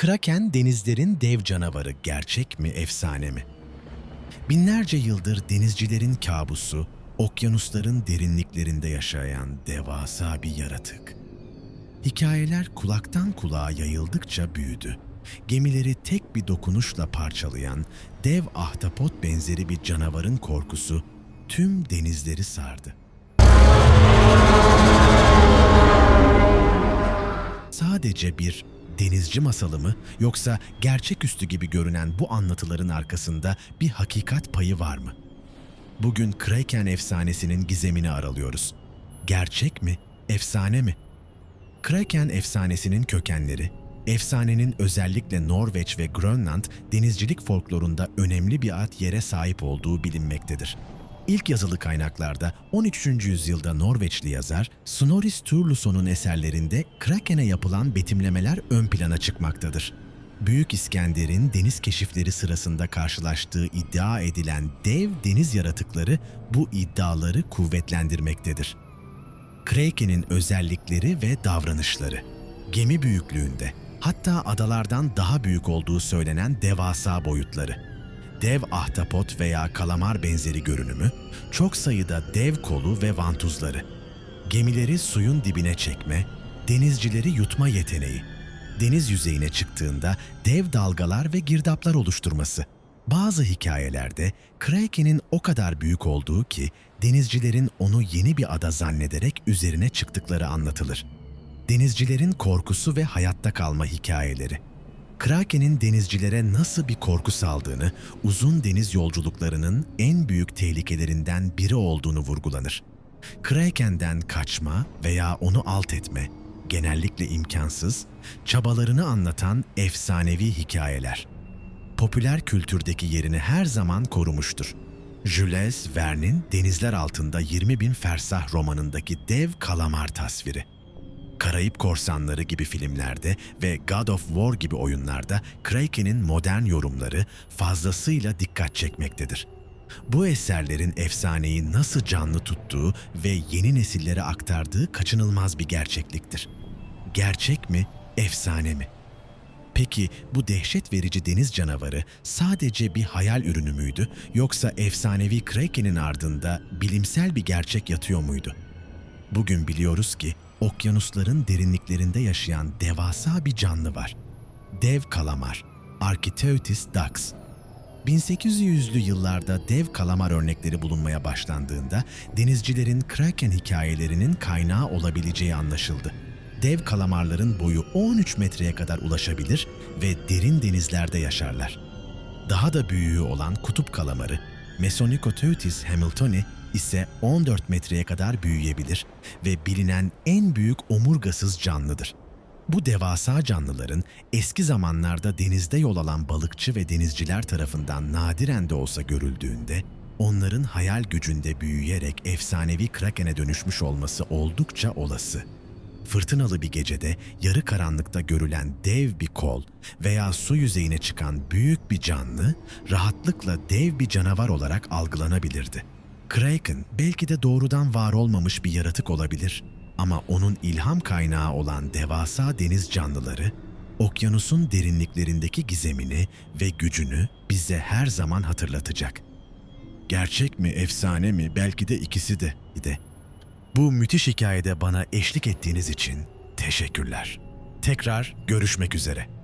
Kraken denizlerin dev canavarı gerçek mi efsane mi? Binlerce yıldır denizcilerin kabusu, okyanusların derinliklerinde yaşayan devasa bir yaratık. Hikayeler kulaktan kulağa yayıldıkça büyüdü. Gemileri tek bir dokunuşla parçalayan dev ahtapot benzeri bir canavarın korkusu tüm denizleri sardı. Sadece bir denizci masalı mı yoksa gerçeküstü gibi görünen bu anlatıların arkasında bir hakikat payı var mı? Bugün Kraken efsanesinin gizemini aralıyoruz. Gerçek mi, efsane mi? Kraken efsanesinin kökenleri, efsanenin özellikle Norveç ve Grönland denizcilik folklorunda önemli bir ad yere sahip olduğu bilinmektedir. İlk yazılı kaynaklarda 13. yüzyılda Norveçli yazar Snorri Sturluson'un eserlerinde Kraken'e yapılan betimlemeler ön plana çıkmaktadır. Büyük İskender'in deniz keşifleri sırasında karşılaştığı iddia edilen dev deniz yaratıkları bu iddiaları kuvvetlendirmektedir. Kraken'in özellikleri ve davranışları. Gemi büyüklüğünde, hatta adalardan daha büyük olduğu söylenen devasa boyutları. Dev ahtapot veya kalamar benzeri görünümü, çok sayıda dev kolu ve vantuzları. Gemileri suyun dibine çekme, denizcileri yutma yeteneği. Deniz yüzeyine çıktığında dev dalgalar ve girdaplar oluşturması. Bazı hikayelerde Kraken'in o kadar büyük olduğu ki denizcilerin onu yeni bir ada zannederek üzerine çıktıkları anlatılır. Denizcilerin korkusu ve hayatta kalma hikayeleri. Kraken'in denizcilere nasıl bir korku saldığını, uzun deniz yolculuklarının en büyük tehlikelerinden biri olduğunu vurgulanır. Kraken'den kaçma veya onu alt etme genellikle imkansız, çabalarını anlatan efsanevi hikayeler. Popüler kültürdeki yerini her zaman korumuştur. Jules Verne'in Denizler Altında 20 Bin Fersah romanındaki dev kalamar tasviri. Karayip Korsanları gibi filmlerde ve God of War gibi oyunlarda Kraken'in modern yorumları fazlasıyla dikkat çekmektedir. Bu eserlerin efsaneyi nasıl canlı tuttuğu ve yeni nesillere aktardığı kaçınılmaz bir gerçekliktir. Gerçek mi, efsane mi? Peki bu dehşet verici deniz canavarı sadece bir hayal ürünü müydü yoksa efsanevi Kraken'in ardında bilimsel bir gerçek yatıyor muydu? Bugün biliyoruz ki okyanusların derinliklerinde yaşayan devasa bir canlı var. Dev kalamar, Architeuthis dax. 1800'lü yıllarda dev kalamar örnekleri bulunmaya başlandığında denizcilerin Kraken hikayelerinin kaynağı olabileceği anlaşıldı. Dev kalamarların boyu 13 metreye kadar ulaşabilir ve derin denizlerde yaşarlar. Daha da büyüğü olan kutup kalamarı, Mesonicoteuthis hamiltoni ise 14 metreye kadar büyüyebilir ve bilinen en büyük omurgasız canlıdır. Bu devasa canlıların eski zamanlarda denizde yol alan balıkçı ve denizciler tarafından nadiren de olsa görüldüğünde, onların hayal gücünde büyüyerek efsanevi krakene dönüşmüş olması oldukça olası. Fırtınalı bir gecede yarı karanlıkta görülen dev bir kol veya su yüzeyine çıkan büyük bir canlı rahatlıkla dev bir canavar olarak algılanabilirdi. Kraken belki de doğrudan var olmamış bir yaratık olabilir ama onun ilham kaynağı olan devasa deniz canlıları okyanusun derinliklerindeki gizemini ve gücünü bize her zaman hatırlatacak. Gerçek mi, efsane mi belki de ikisi de. de. Bu müthiş hikayede bana eşlik ettiğiniz için teşekkürler. Tekrar görüşmek üzere.